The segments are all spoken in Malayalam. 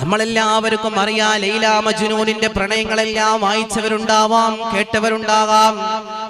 നമ്മളെല്ലാവർക്കും അറിയാം ലൈല മജ്നൂനിന്റെ പ്രണയങ്ങളെല്ലാം വായിച്ചവരുണ്ടാവാം കേട്ടവരുണ്ടാകാം.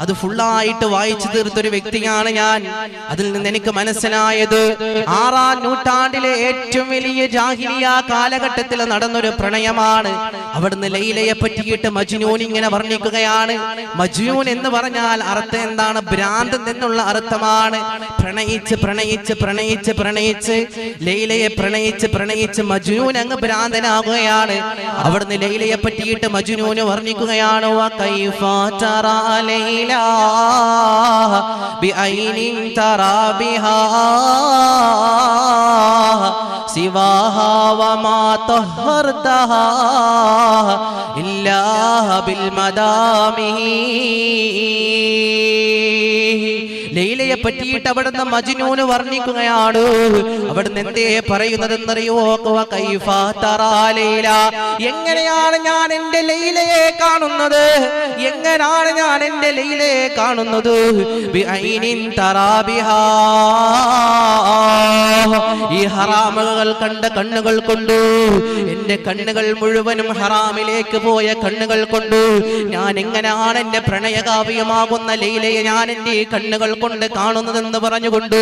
അത് ഫുള്ളായിട്ട് വായിച്ചു തീർത്തൊരു വ്യക്തിയാണ് ഞാൻ. അതിൽ നിന്ന് എനിക്ക് മനസ്സിലായത് ആറാം നൂറ്റാണ്ടിലെ ഏറ്റവും വലിയ ജാഹിലിയ കാലഘട്ടത്തിൽ നടന്നൊരു പ്രണയമാണ്. അവിടുന്ന് ലൈലയെ പറ്റിയിട്ട് മജ്നൂൻ ഇങ്ങനെ വർണിക്കുകയാണ്. മജ്നൂൻ എന്ന് പറഞ്ഞാൽ അർത്ഥം എന്താണ്? ഭ്രാന്തൻ എന്നുള്ള അർത്ഥമാണ്. പ്രണയിച്ച് പ്രണയിച്ച് പ്രണയിച്ച് പ്രണയിച്ച്. ലൈലയെ പ്രണയിച്ച് പ്രണയിച്ച് മജ്നൂൻ അങ്ങ് ഭ്രാന്തനാകുകയാണ് അവിടുന്ന് ലൈലയെ പറ്റിയിട്ട് മജ്നൂന് വർണിക്കുകയാണ്. ബിഐനിൻ തറാ ബിഹാ. മദാമി ലൈലയെ പറ്റിയിട്ട് അവിടുന്ന് മജ്നൂന് വർണിക്കുകയാണ്. അവിടുന്ന് എന്തേ പറയുന്നതെന്നറിയോ ലൈല. എങ്ങനെയാണ് ഞാൻ എന്റെ ലൈലയെ കാണുന്നത്? എങ്ങനെയാണ് ഞാൻ എന്റെ ലൈലയെ കാണുന്നത്? ഈ തറാബിഹാ കണ്ട കണ്ണുകൾ കൊണ്ടു. എന്റെ കണ്ണുകൾ മുഴുവനും ഹറാമിലേക്ക് പോയ കണ്ണുകൾ കൊണ്ടു. ഞാൻ എങ്ങനെയാണ് എന്റെ പ്രണയകാവ്യമാകുന്ന ലൈലയെ ഞാൻ എന്റെ ഈ കണ്ണുകൾ കൊണ്ട് കാണുന്നതെന്ന് പറഞ്ഞുകൊണ്ട്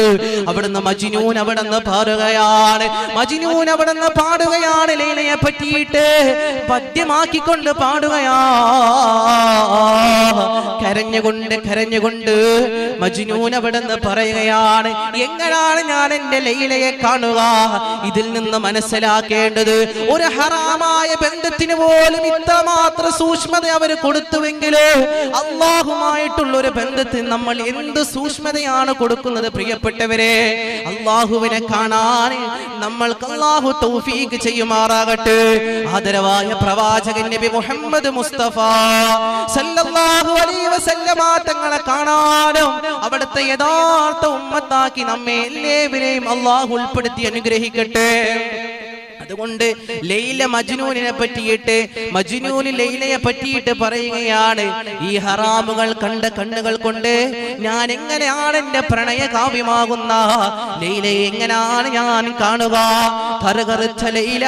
അവിടുന്ന് മജിനൂൻ അവിടുന്ന് പാടുകയാണ്. മജിനൂൻ അവിടുന്ന് പാടുകയാണ് ലൈലയെ പറ്റിയിട്ട് പദ്യമാക്കിക്കൊണ്ട് പാടുകയാ. കരഞ്ഞുകൊണ്ട് കരഞ്ഞുകൊണ്ട് മജ്നൂൻ അവിടുന്ന് പറയുകയാണ് എങ്ങനെയാണ് ഞാൻ എന്റെ ലൈലയെ കാണുക? ഇതിൽ നിന്ന് മനസ്സിലാക്കേണ്ടത് ഒരു ഹറാമായ ബന്ധത്തിന് പോലും ഇത്രമാത്രം സൂക്ഷ്മത അവർ കൊടുത്തുവെങ്കിലോ അള്ളാഹുമായിട്ടുള്ള ഒരു ബന്ധത്തിൽ നമ്മൾ എന്ത് സൂക്ഷ്മതയാണ് കൊടുക്കുന്നത് പ്രിയപ്പെട്ടവരെ? അള്ളാഹുവിനെ കാണാൻ നമ്മൾക്ക് അള്ളാഹു തൗഫീഖ് ചെയ്യുമാറാകട്ടെ. ആദരവായ പ്രവാചകൻ നബി മുഹമ്മദ് മുസ്തഫ സല്ലല്ലാഹു അലൈഹി വസല്ലമ തങ്ങളെ കാണാനും അവിടുത്തെ യഥാർത്ഥ ഉമ്മത്താക്കി നമ്മെ എല്ലാവരെയും അള്ളാഹു ഉൾപ്പെടുത്തി അനുഗ്രഹിക്കട്ടെ. അതുകൊണ്ട് ലൈല മജ്നൂനിനെ പറ്റിയിട്ട് മജ്നൂന് ലൈലയെ പറ്റിയിട്ട് പറയുകയാണ് ഈ ഹറാമുകൾ കണ്ട കണ്ണുകൾ കൊണ്ട് ഞാൻ എങ്ങനെയാണ് എന്റെ പ്രണയ കാവ്യമാകുന്ന ലൈലയെ എങ്ങനെയാണ് ഞാൻ കാണുക? കറുകറുച്ച ലൈല.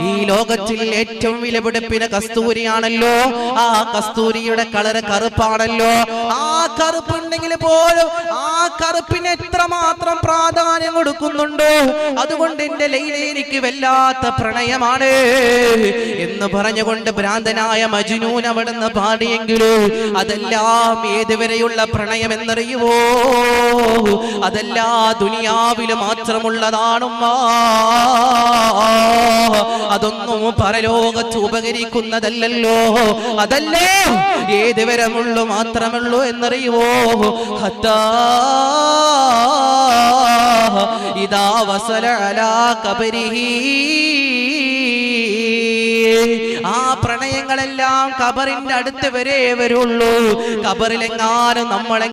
ഈ ലോകത്തിൽ ഏറ്റവും വിലപിടിപ്പിന കസ്തൂരിയാണല്ലോ. ആ കസ്തൂരിയുടെ കളറ് കറുപ്പാണല്ലോ. ആ കറുപ്പുണ്ടെങ്കിൽ പോലും ആ കറുപ്പിന് എത്രമാത്രം പ്രാധാന്യം കൊടുക്കുന്നുണ്ട്? അതുകൊണ്ട് എന്റെ ലൈലേനിക്ക് വല്ലാത്ത പ്രണയമാണ്. എന്ന് പറഞ്ഞുകൊണ്ട് ഭ്രാന്തനായ മജുനൂൻ അവിടെ നിന്ന് പാടിയെങ്കിലും അതെല്ലാം ഏതുവരെയുള്ള പ്രണയം എന്നറിയുവോ അതെല്ലാ ദുനിയാവിൽ മാത്രമുള്ളതാണുമ്മ. അതൊന്നും പരലോകത്ത് ഉപകരിക്കുന്നതല്ലല്ലോ. അതല്ലേ? ഏതുവരമുള്ളു മാത്രമുള്ളൂ എന്നറിയുവോ? ഹത്താ. ഇതാ വസല അലാ കബരിഹി ആ പ്രണയങ്ങളെല്ലാം കബറിന്റെ അടുത്ത് വരെ വരുള്ളൂ. കബറിലെങ്ങാനും നമ്മളെ